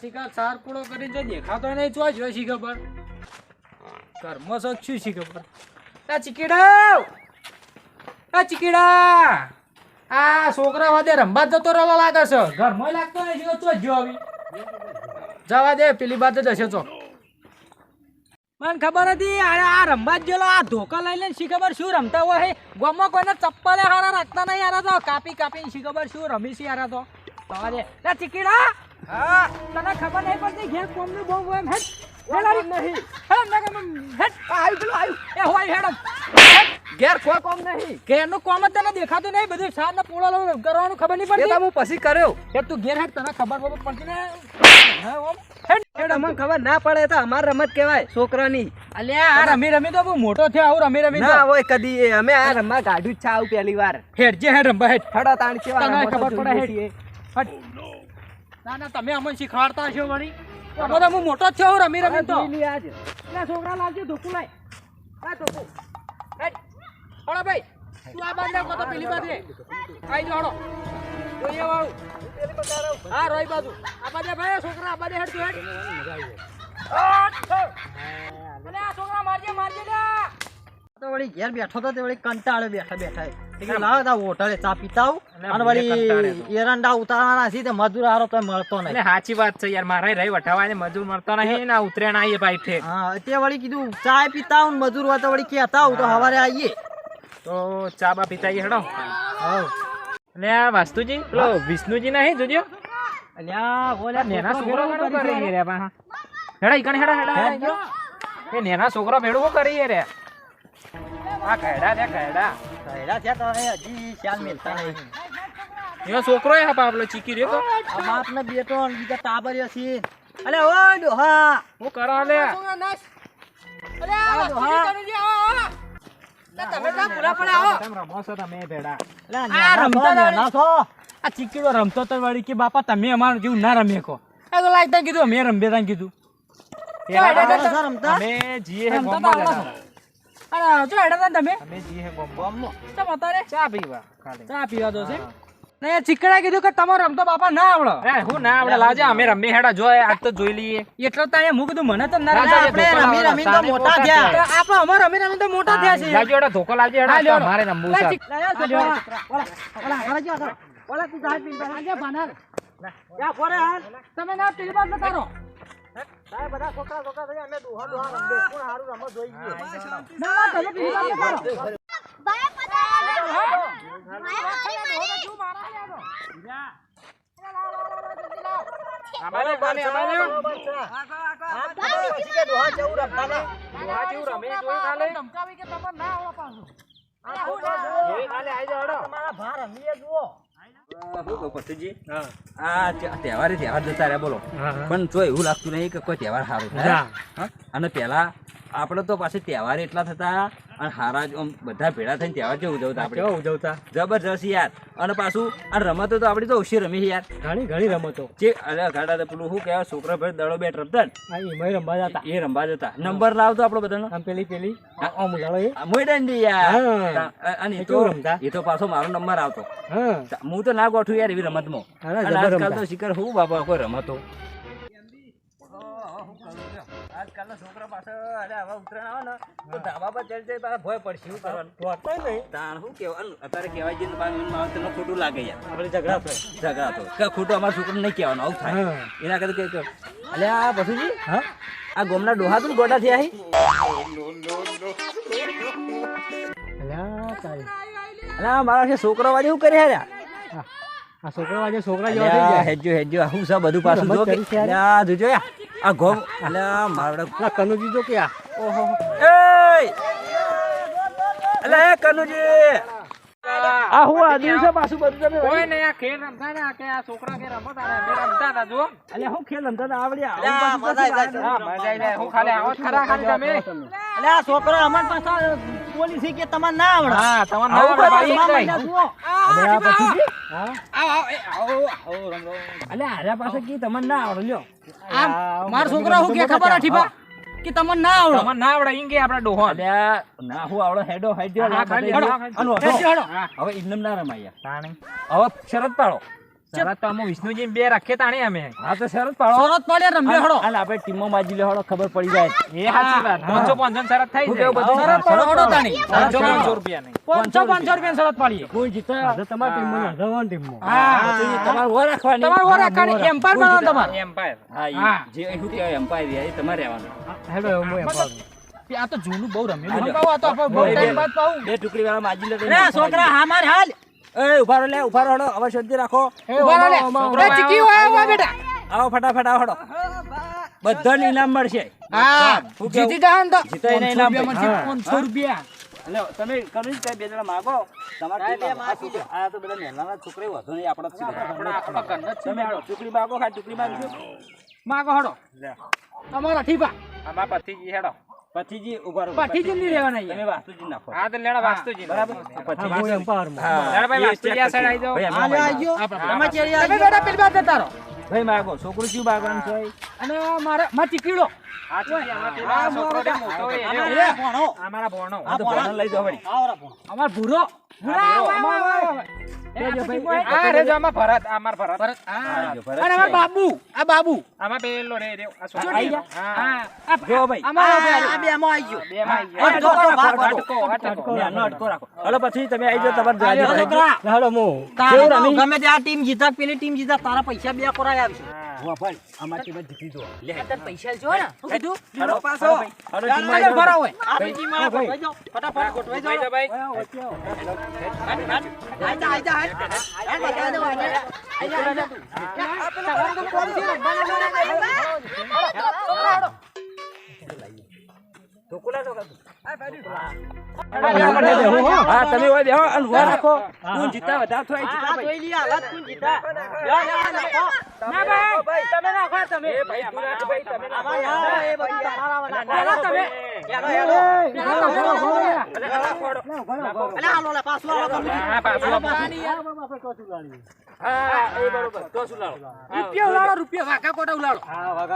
શિકાર સાર પૂળો કરી જો દેખાતો નહીં ચો જો શી ખબર કર્મ શોખ શું ખબર આ ચીકીડા! આ ચીકીડા! આ છોકરા વાદે રંબા જતો રહેવા લાગે છે. ઘરમાં લાગતો નહીં ચો જો આવી. જવા દે, પેલી બાજુ જશે ચો મને ખબર હતી અરે આ રમવા જ આ ધોકા લઈ લઈને શી ખબર શું રમતા હોય? ગોમાં કોઈને ચપ્પલે હારા રાખતા નહીં યાર તો કાપી કાપી શી ખબર શું રમી છે યાર તો? દે લે ચીકીડા! હા તને ખબર નહીં પડતી ઘેર કોમનું બહુ એમ હેડ. હેડ નહીં. હેડ ના કે હેડ. આયુ પેલું આયુ. એ હોય હેડ. ઘેર કોઈ કોમ નહીં. ઘેરનું કોમ જ તને દેખાતું નહીં બધું સાર ને પોળો કરવાનું ખબર નહીં એ તો પડતી હું પછી કર્યો. એ તું ઘેર હેડ તને ખબર ખબર પડતી ને. હા ઓમ. હેડ એ ખબર ના પડે તો અમાર રમત કહેવાય છોકરાની. અલ્યા આ રમી રમી તો મોટો થયો આવું રમી રમી ના હોય કદી અમે આ રમવા કાઢ્યું જ છે આવું પહેલી વાર. હેડ જે હેડ રંબા હેડ. હડો તાણ કેવા ખબર પડે હેડ. છીએ. હટ. ના ના તમે અમને શીખવાડતા હશો વળી. અમે તો હું મોટો જ છો રમી રમી તો. છોકરા લાવજો ધોકું લાય. આ ધોકું. હળો ભાઈ તું આ બાજુ લાવ, તો પેલી બાજુ. આઈ જો હળો. જોઈએ વાળું. હા રોઈ બાજુ. આ બાજુ ભાઈ છોકરા આ બાજુ હેડ તું હેડ હટ, હટ. અલે આ છોકરા મારજે મારજે લે તો વળી ઘેર બેઠો તો તે વળી કંટાળે બેઠા બેઠા લાવ તા હોટલે ચા પીતા અને વળી એરંડા ઉતારવાના છે તે મજૂર હારો તો મળતો નહીં. સાચી વાત છે યાર મારે રહી વટાવાય મજૂર મળતા નહીં ને ઉતરે આવીએ ભાઈ ઠેક હા તે વળી કીધું ચા પીતા આવું મજૂર હોય તો વળી કહેતા આવું તો હવારે આવીએ તો ચા બા પીતા હેડો. એટલે આ વાસ્તુજી પેલો વિષ્ણુજી નહીં જોજો? અલ્યા નેના છોકરો કરી રે હેડા ઈકણ હેડા હેડા એ નેના છોકરો ભેડું કરી રે. આ કહેડા રે કહેડા કહેલા છે તો હજી ખ્યાલ મેલતા નહીં. એનો છોકરો હે ચીકી રે તો. આ બાપને બેટો ને બીજા ટાબરિયા છે. અલે ઓય ડોહા. હું કરા લે? તમે રમો છો તમે ભેડા. આ રમતા છો, છો. આ ચીકીડો રમતો તો વળી કે બાપા તમે અમારું જેવું ના રમે કો એ તો કીધું. મેં રમે તા કીધું. રમતા? અમે જીએ. અરે જો હેડા તમે. અમે જીએ હે બોમ્બો ગામમાં. ચમ અત્યારે ચા પીવા ચા પીવા દો છે. ને ચીકડા કીધું કે તમારો રમતો બાપા ના આવડે. એ હું ના આવડે? લાવજે અમે રમી હેડા જો આજ તો જોઈ લઈએ. એટલો તાણે હું કીધું મને તો ના આપણે રમી રમી તો મોટા થયા. આપણે અમાર રમી રમી તો મોટા થયા છે લાવજો હેડા ધોકો લાવજો હેડા. અમારે રમવું છે. ઓલા, ઓલા, ઓલા, જો, ઓલા, તું જાય પીને બેઠા. જા, ભાનાર. ફોરે હાલ. તમે ના બાજુ તારો સાહેબ, બધા છોકરા છોકરા થઈ અમે ડોહા રમીએ. કોણ હારું જોઈ ગયું. ના ના તમે તારો જેવું. જેવું રમે જોઈ કાલે ધમકાવી કે તમાર ના આવડે પાછું આ છોકરા જુઓ. એ કાલે જાવ તમારા ભા રમીએ જુઓ. આ તે- તહેવારે તહેવાર જતા રહ્યા બોલો. પણ તો એવું લાગતું નહીં કે કોઈ તહેવાર સારો અને પેલા આપણે તો પાછી તહેવાર એટલા થતા અને હારા આમ બધા ભેળા થઈને તહેવાર કેવું ઉજવતા આપણે? ઉજવતા? જબરજસ્ત યાર. અને પાછું અને રમતો તો આપણી તો ઓછી રમી યાર. ઘણી ઘણી રમતો. જે અરે ગાડા પેલું શું કહેવાય? છોકરા ભાઈ દડો બેટ રમતા ને? એમાં રમવા જતા. એ રમવા જતા. નંબર લાવતો આપણો બધાનો. આમ પેલી પેલી. આમ ઉલાળો એ. મોયડાની યાર. અને એ તો રમતા? એ તો પાછો મારો નંબર આવતો. હું. તો ના ગોઠું યાર એવી રમતમાં. આજકાલ રમતા. તો શિકાર હું બાબા કોઈ રમતો. આજકાલના છોકરા પાસે અરે આવા ઉતરાણ આવે ને તો ધાબા પર ચડી જાય પાછા ભય પડશે શું કરવાનું? તાણ શું કહેવાનું? અત્યારે કહેવાય જઈને પાછું એનું માણસ ખોટું લાગે યાર. આપણે ઝઘડા થાય ઝઘડા તો. કે ખોટું અમારા છોકરાને નહીં કહેવાનું આવું થાય. એના કરતા કે અલે આ પશુજી હા? આ ગોમના ડોહા તું ગોડા થયા હી? અલ્યા તારી. અલે આ મારા છે છોકરા વાળી શું કરી આ છોકરા છોકરા જેવા થઈ હેજો હેજો હું છે બધું પાછું જો કે કરી છે યાર. અલ્યા, જોજો યાર. આ ગોમ એટલે મારડા કનુજી જો કે આ. ઓહો. એ એટલે કનુજી! આ હું આ દિવસે પાછું બધું તમે કોઈ નહીં આ ખેલ રમતા ને આ કે આ છોકરા કે રમતા ને અમે રમતા હતા જો અલે હું ખેલ રમતા હતા આવડ્યા અલ્યા, આવું મજા આવી જાય. હા મજા આવી જાય હું ખાલી આવો ખરા ખાલી તમે. અલે આ છોકરો અમાર પાસે પોલીસી કે તમને ના આવડે. હા તમારે ના આવડે ભાઈ. જુઓ. અલ્યા પછીજી હા. આવો આવો આવો આવો રમ રમ અલે આરા પાસે કી તમને ના આવડે લ્યો. આ માર છોકરા હું કે ખબર હતી બા કે તમને ના આવડે. તમને ના આવડે ઈંગે આપડા ડોહો અલ્યા ના હું આવડે હેડો હેડ્યો. હવે ઇન્નમ ના રમાય યાર. તાણી. હવે શરત પાડો. શરત તો અમે વિષ્ણુજી બે રાખે તાણી અમે. હા તો શરત પાડો. શરત પડે રમ્યો હડો. હાલ આપણે ટીમો બાજી લે હડો ખબર પડી જાય. એ સાચી વાત. પાંચસો પાંચસો ની શરત થઈ જાય. બધું? શરત પાડો હડો તાણી. પાંચસો શરત. પાંચસો રૂપિયા નહીં. પાંચસો પાંચસો રૂપિયા. શરત પાડીએ. કોઈ જીતે તમારી ટીમમાં હા. તમારે વો રાખવાની તમારે વો રાખવાની એમ્પાયર બનાવવાનું તમારે. એમ્પાયર હા જે શું કહેવાય એમ્પાયર એ તમારે રહેવાનું. હેડો હું એમ્પાયર આ તો જૂનું બહુ રમેલું. આ તો આપણે બહુ ટાઈમ બાદ પાઉં બે ટુકડી વાળા માજી લે છોકરા હા માર હાલ. એ ઊભા રહો લે ઊભા હડો. હવે શાંતિ રાખો. એ લે. એ ચીકી હોય, હોય બેટા. આવો ફટાફટ આવો બધાને ઇનામ મળશે. હા. જીતી જાય તો. જીતો એને ઇનામ રૂપિયા મળશે, પાંચસો રૂપિયા. એટલે તમે કરો બે જણા માગો. તમારા આ આ તો બધા મહેલાના છોકરા વધુ નહીં આપણા જ છે. આપણા ઘરના જ છે. તમે હાલો, ટુકડી માગો ખા ટુકડી માગજો. માગો હડો. તમારા ઠીપા. આમાં પતિજી હેડો. પછીજી ઊભા રહો પાઠી જ નહીં રહેવાના તમે વાસ્તુજી નાખો. હા તો લેડા વાસ્તુજી બરાબર? પછીજી હા, લેડા ભાઈ વાસ્તુજી side આવી જાઓ. આ. આજો તમે ચેરી તમે બેટા પેલી જતા રહો. ભાઈ માગો છોકરો શું માગવાનું છે? અને મારે માં ચીકીડો બાબુ આ બાબુ. આમાં પેલો રે જા. ભાઈ. હલો પછી તમે આવી જાઓ તમારે હા? ગમે તે આ ટીમ જીતા પેલી ટીમ જીતા તારા પૈસા બે કરાય આવશે વાહ, અમારી ટીમ જીતી જો. લે. પૈસા જો ને? શું કીધું? ભાઈ. હલો, ટીમમાં ચાલો, આવી ભરો. હોય આ બીજી માં ગોઠવાઈ ફટાફટ. ગોઠવાઈ જાઓ તો ભાઈ આઈ જા આઈ જા આઈ જા આઈ જા હા તમે હોય બેહો અને ઊભા રાખો કોણ જીતા વધારે થાય જીતા. જોઈ લી હાલત કોણ જીતા. ના ભાઈ તમે નાખો તમે એ ભાઈ, તું નાખ ભાઈ, તમે નાખો. એ બધું તમારા વાળા. તમે ઉલાળો કોટા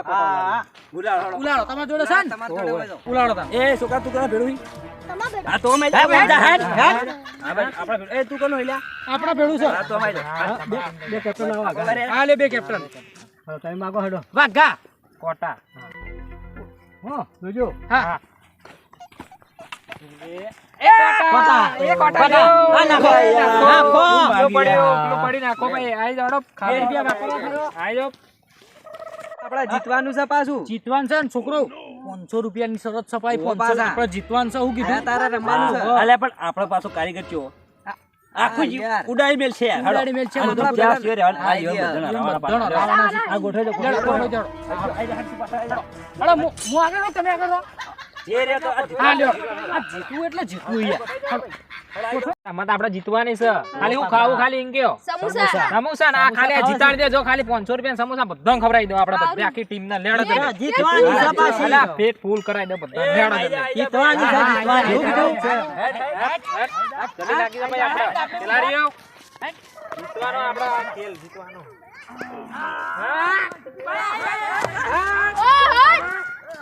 હા, ગુલાલ, તમારા જોડે છે ને? ઉલાળો. એ છોકરા તું કોને ભેળું હા? તો અમે હે, બેટા, હે, હે. હા? ભાઈ, આપણા એ તું કોનો હિલ્યા આપણા ભેળું છે. હા તો જાય. હા બે કેપ્ટન. આ હડો. જીતવાનું છે પાછું જીતવાનું છે ને છોકરો પાંચસો શરત ઓ પાંચસો આપણે જીતવાન છે હું કીધું તારે રમવાનું છે અલ્યા પણ આપણો પાછો કારીગર ચો આખું ઉડાઈ મેલ છે. મેલ બધું રહેવાનું, આ. આ. અરે આગળ તમે આગળ રહો. જે રહ્યો તો આ હા લ્યો આ જીતવું એટલે જીતવું યાર આમાં તો આપણે જીતવાની છે ખાલી હું ખાવું ખાલી એમ કયો સમોસા સમોસા ના ખાલી જીતાડી દેજો ખાલી 500 રૂપિયા સમોસા બધાને ખવડાવી દો આપડે બધી આખી ટીમ ને લેડો જીતવાની છે પાછી. અલા પેટ ફૂલ કરાવી દો બધા લેડો જીતવાની છે, જીતવાની.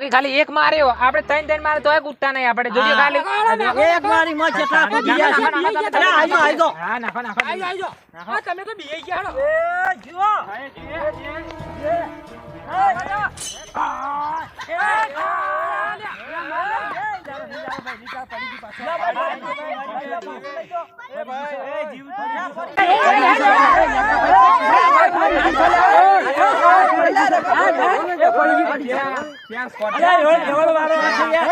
કે ખાલી એક માર્યો આપણે ત્રણ ત્રણ મારે તો કૂદતા નહીં આપણે જોજો ખાલી એક મારી માં ગયા છે. અલા. હા નાખો નાખો તમે તો બીએ ગયા એવડો- એવડો વારો છે યાર.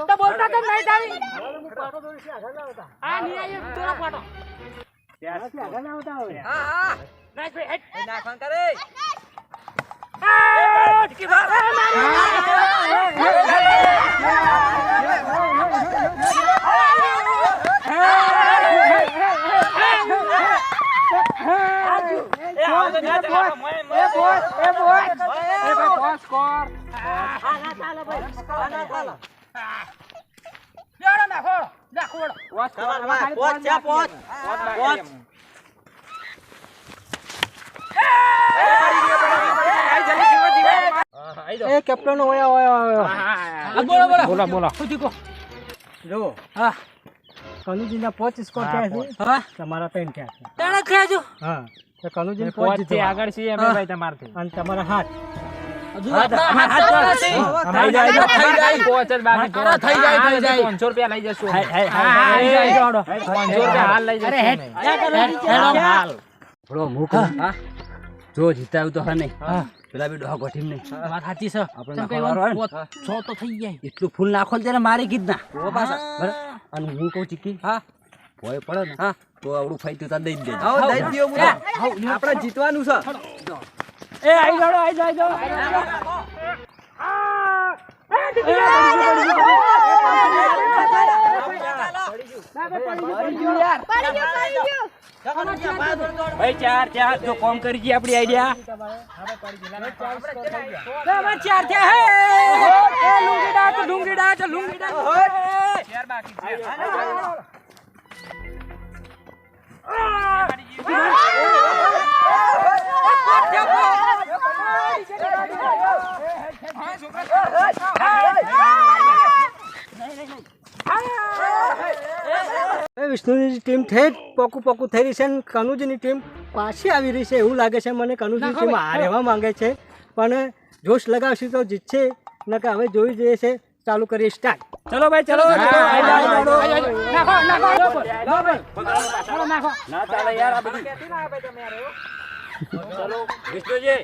તો બોલતા તો નહીં તારી આ નહીં આયો થોડો પાટો હા હા નાખવાનું કરે પોચ પોચ એ કેપ્ટન ઓયા ઓયા ઓયા બોલો બોલો બોલો બોલો જો હા કનુજીના પોચ સ્કોર થયા છે હા તમારા ત્રણ થયા છે તાણે ખાજો હા તો કનુજી પોચ જીતવા આગળ છીએ અમે ભાઈ તમારથી અને તમારા હાથ જ જો જીતાવ તો હા નહીં હા. પેલા બી ડોહા ગોઠીમ નહીં વાત સાચી છે. આપણે છ તો થઈ જાય. એટલું ફૂલ નાખો ને ત્યારે મારી કીધ ના. બરાબર? અને હું કહું ચીકી હા. ભોય પડે ને હા. તો આવડું ફાઈ તું તને દઈ દેજે. આવો દઈ દ્યો મું આપણે જીતવાનું છે. એ આઈ જાડો આઈ જાડો પડી જાડો ભાઈ ચાર ચાર જો કોમ કરી ગઈ આપડી આઈડિયા ચાર ચાર હે! એ લુંગીડા તો લુંગીડા તો વિષ્ણુની ટીમ થઈ પોકું પોકું થઈ રહી છે અને કનુજીની ટીમ પાછી આવી રહી છે એવું લાગે છે મને કનુજીની ટીમ હારવા માંગે છે પણ જોશ લગાવશે તો જીતશે નકા હવે જોઈ જઈએ છે ચાલુ કરીએ સ્ટાર્ટ ચલો ભાઈ ચલો નાખો નાખો નાખો ના ચાલે યાર આ બધું ચલો વિષ્ણુજી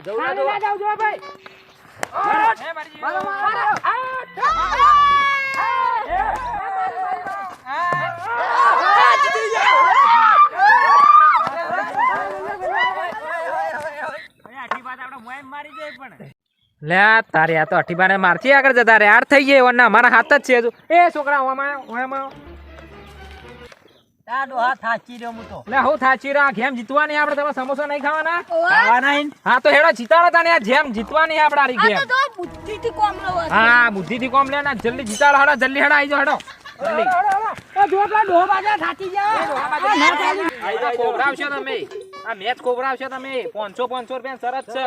જવું ના દો. લે તારે આ તો અઠીબાને મારથી આગળ જતા રે આર થઈ ગયે ના મારા હાથ જ છે એ છોકરા લે હું થાચી રહ્યા ગેમ જીતવાની આપણે તમે સમોસા નહીં ખાવાના હા તો હેડો જીતાડો તને આ જેમ જીતવાની આપણે આરી ગેમ હા બુદ્ધિ થી કોમ લેના જલ્દી જીતાડો હેડો જલ્દી હેડો આઈ જાઓ હેડો જલ્દી આ કોબરાવશો તમે આ મેચ કોબરાવશો તમે પાંચસો પાંચસો રૂપિયા સરસ છે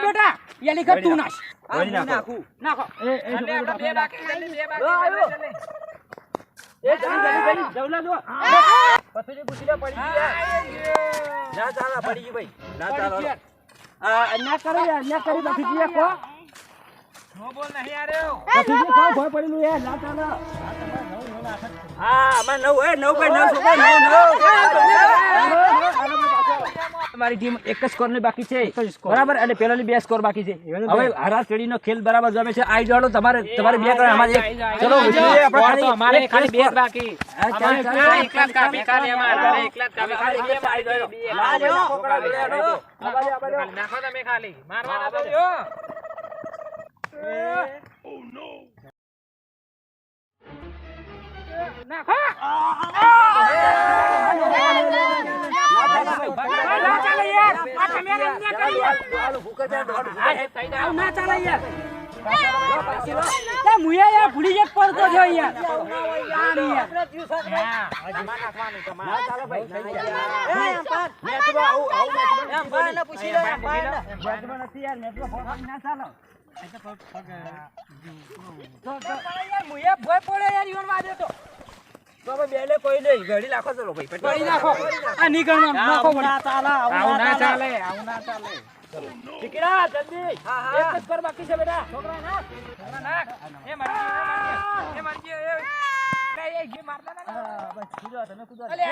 બેટા યાલી કર તું નાખ. આ નાખું. નાખો. અને આપણે બે બાકી બે બાકી જલ્દી. ના ચાલે પડી ગઈ ભાઈ. ના ચાલે. અન્યા કરે અન્યા કરી બફી જઈએ કો નો બોલ નહીં આર્યો જઈએ કો ભય પડેલું યાર ના ચાલે. હા અમારે નવ એ નવ ભાઈ નવ છોકરા નવ. નવ ટીમ એક જ સ્કોર બાકી છે બરાબર અને પેલાની બે સ્કોર બાકી છે હવે હારા શ્રેણી ખેલ બરાબર જમે છે આઈ જાડો તમારે તમારે બે કરે અમારે ચલો આપણે અમારે ખાલી બે આ ચાલ. જ જ જો. ના ચાલે એ મુયા યાર ભૂલી જ પડતો છે યાર આડી યાર મુયા ભોય પડે યાર ઈવન વાજે તો તો કોઈ નહીં ઘડી નાખો ચલો ભાઈ પડી નાખો આ નીકળવા નાખો મને આવું ના ચાલે આવું ના ચાલે ટીકડા જલ્દી એક જ કર બાકી છે બેટા છોકરા નાખ છોકરા નાખ એ મારજી એ મારજી એ કઈ એ ઘી મારતા ના બસ કૂદો તમે કૂદો અલે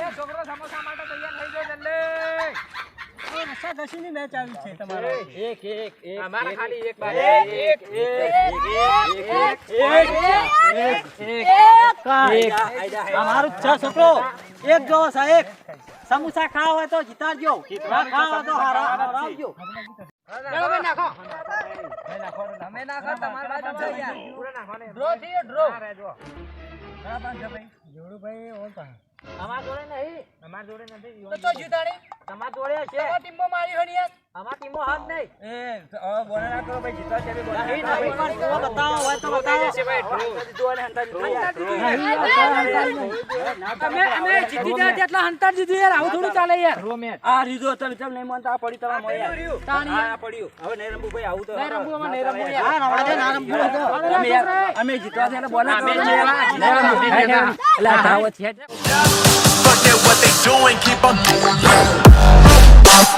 એ છોકરો સમોસા માટે તૈયાર થઈ ગયો જલ્દી કશીની મેચ આવી છે તમારે એક એક એક અમારા ખાલી એક બાર એક એક અમારું છ છોકરો એક જો સાહેબ સમોસા ખાવા હોય તો જીતાડજો ના ખાવા હોય તો હારા- હરાવજો તમે નાખો તમારા અમાર જોડે નહીં. અમાર જોડે નથી તો તો જીતાડી. તમાર જોડે છે. ટીમમાં મારી હોય યાર અમાર ટીમો હાથ નહીં. એ હવે બોલે ના કરો ભાઈ જીતવા છે બોલે ના નહીં કરો. નહીં ભાઈ. પણ જો બતાવો હોય તો અમે અમે જીતી જાય તેટલા હંતાર જીતી યાર આવું થોડું ચાલે યાર. Draw match. આ રીધો તમે તમે નહીં માનતા આ પડ્યું તમારા મોંએ. તાણી આ પડ્યું હવે નહીં રમવું ભાઈ આવું તો નહીં રમવું, અમે નહીં રમવું યાર. ના ના રમવું હોય અમે જીતવા છે એટલે બોલે અમે. જીતવા. એટલે ધાવો છે. Fuck what they doing, keep on doing